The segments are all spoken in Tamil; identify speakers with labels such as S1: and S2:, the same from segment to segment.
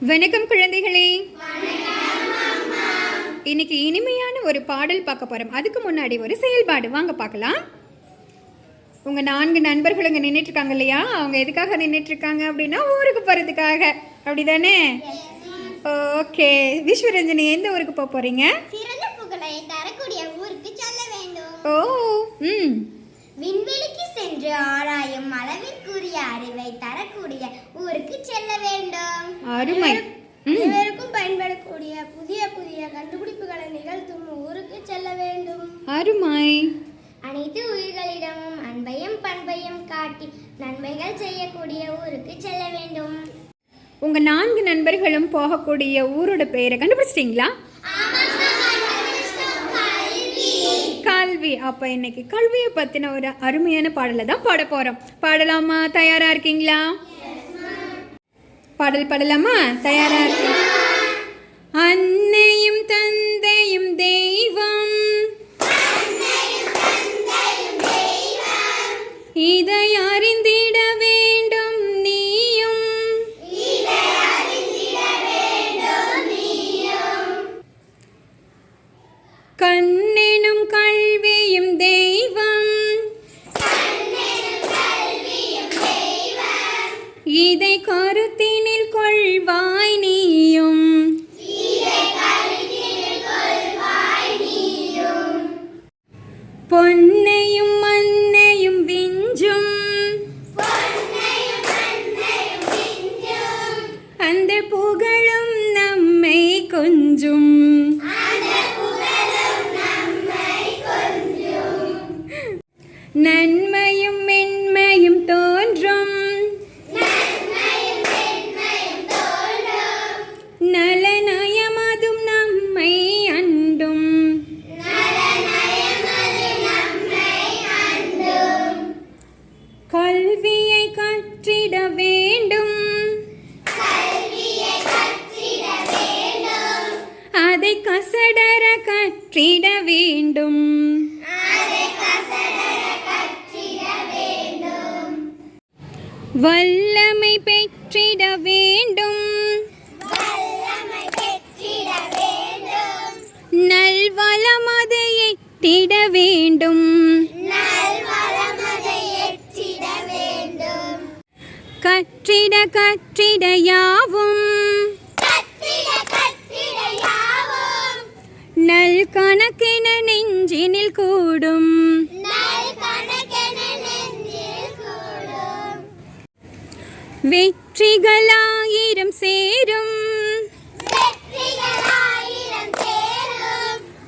S1: வணக்கம் குழந்தைகளே. இன்னைக்கு இனிமையான ஒரு பாடல் பார்க்க போறோம். அதுக்கு முன்னாடி ஒரு செயல்பாடு. வாங்க பார்க்கலாம். உங்க நான்கு நண்பர்கள் இங்க நின்றுட்டு இருக்காங்க இல்லையா? அவங்க எதுக்காக நின்றுட்டு இருக்காங்க அப்படின்னா ஊருக்கு போறதுக்காக. அப்படிதானே? ஓகே. விஸ்வரஞ்சனி எந்த ஊருக்கு போக போறீங்க?
S2: சிறந்த புகழை தரக்கூடிய ஊருக்கு செல்ல வேண்டும்.
S1: ஓ ம்.
S2: விண்வெளிக்கு சென்று ஆராயும் அளவிற்குரிய அறிவை தரக்கூடிய ஊருக்கு
S1: அருமை.
S2: அனைவருக்கும் பயன்படக்கூடிய புதிய புதிய கண்டுபிடிப்புகளை நிகழ்த்தும் ஊருக்கு செல்ல வேண்டும்.
S1: அருமை.
S2: அனைத்து உயிர்களிடமும் அன்பையும் பண்பையும் காட்டி நன்மைகள் செய்யக்கூடிய ஊருக்கு செல்ல வேண்டும்.
S1: உங்க நான்கு நண்பர்களும் போகக்கூடிய ஊரோட பெயரை கண்டுபிடிச்சிட்டீங்களா? கல்வி. அப்ப இன்னைக்கு கல்வியை பத்தின ஒரு அருமையான பாடலை தான் பாட போறோம். பாடலாமா? தயாரா இருக்கீங்களா? பாடல் பாடலாமா? தயாரா இருக்கீங்க அன்னையும் தந்தையும் தெய்வம். இதை அறிந்திட வேண்டும் நீயும். கண்ணெனும் கல்வியும் தெய்வம். இதை கருத்து கொள்வாய் நீயும். பொன்னையும் மண்ணையும் விஞ்சும். அந்த புகழும் நம்மை கொஞ்சும். நன் கற்றிட வேண்டும். வல்லமை பெற்றிட வேண்டும். நல்வளம் அதை எட்டிட வேண்டும். கற்றிட கற்றிட யாவும். வெற்றிகளாயிரம் சேரும்.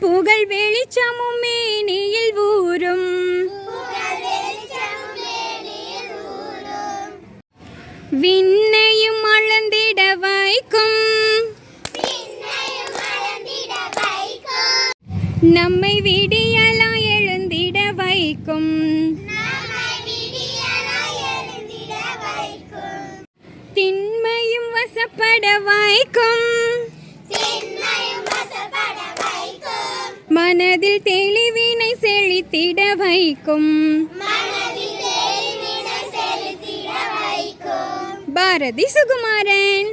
S1: புகழ் வெளிச்சமும் மேனியில் ஊறும். விண்ணையும் அளந்திட வைக்கும். நம்மை விடியலா எழுந்திட வைக்கும். வசப்பட வைக்கும். மனதில் தெளிவினை செழித்திட வைக்கும். பாரதி சுகுமாரன்.